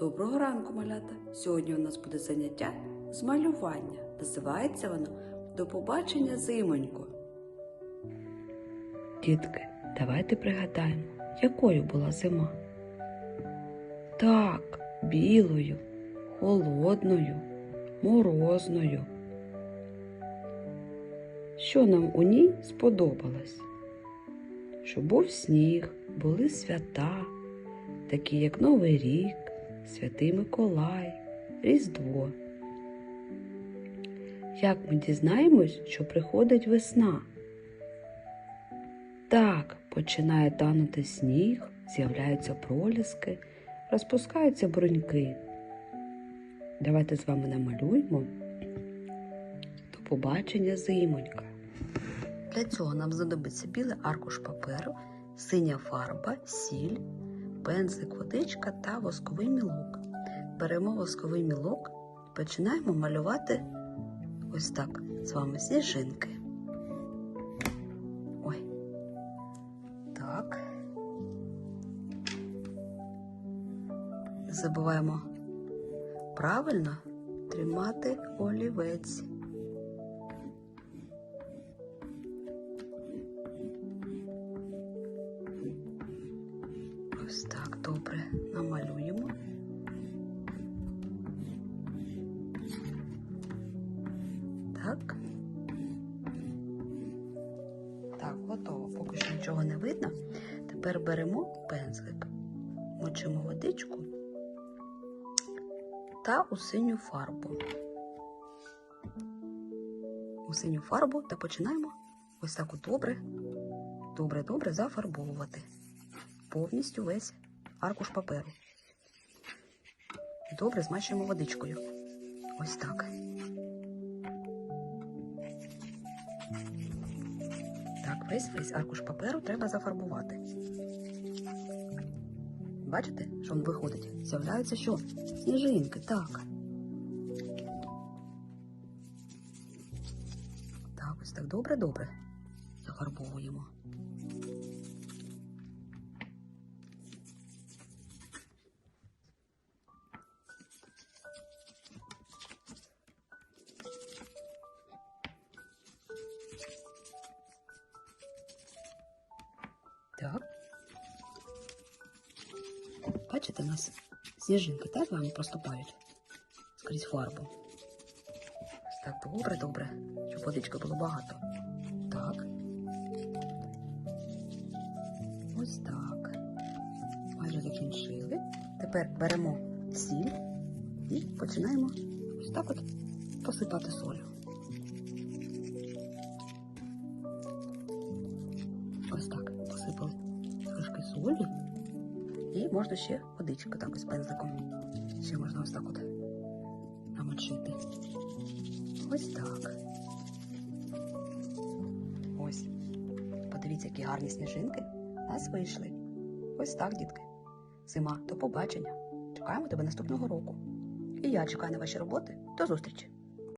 Доброго ранку, малята! Сьогодні у нас буде заняття з малювання. Називається воно До побачення зимонько. Дітки, давайте пригадаємо, якою була зима. Так, білою, холодною, морозною. Що нам у ній сподобалось? Що був сніг, були свята, такі як Новий рік, Святий Миколай, Різдво. Як ми дізнаємось, що приходить весна? Так, починає танути сніг, з'являються проліски, розпускаються бруньки. Давайте з вами намалюємо до побачення зимонька. Для цього нам знадобиться білий аркуш паперу, синя фарба, сіль, пензлик, водичка та восковий мілок. Беремо восковий мілок і починаємо малювати ось так з вами сніжинки. Ой. Так. Забуваємо правильно тримати олівець. Ось так добре намалюємо. Так. Так, готово. Поки що нічого не видно. Тепер беремо пензлик, мочимо водичку та у синю фарбу. У синю фарбу та починаємо ось так добре, добре, добре зафарбовувати повністю весь аркуш паперу. Добре змащуємо водичкою. Ось так. Так, весь весь аркуш паперу треба зафарбувати. Бачите, що він виходить? З'являються що? Сніжинки, так. Так, ось так добре-добре зафарбовуємо. Так. Бачите, у нас сніжинки так з вами проступають скрізь фарбу. Ось так добре, добре, щоб водички було багато. Так. Ось так. Майже закінчили. Тепер беремо сіль і починаємо ось так от посипати солью. Ось так посипали трошки солі. І можна ще водичка так ось пензликом. Ще можна ось так от намочити. Ось так. Ось. Подивіться, які гарні сніжинки нас вийшли. Ось так, дітки. Зима, до побачення. Чекаємо тебе наступного року. І я чекаю на ваші роботи. До зустрічі!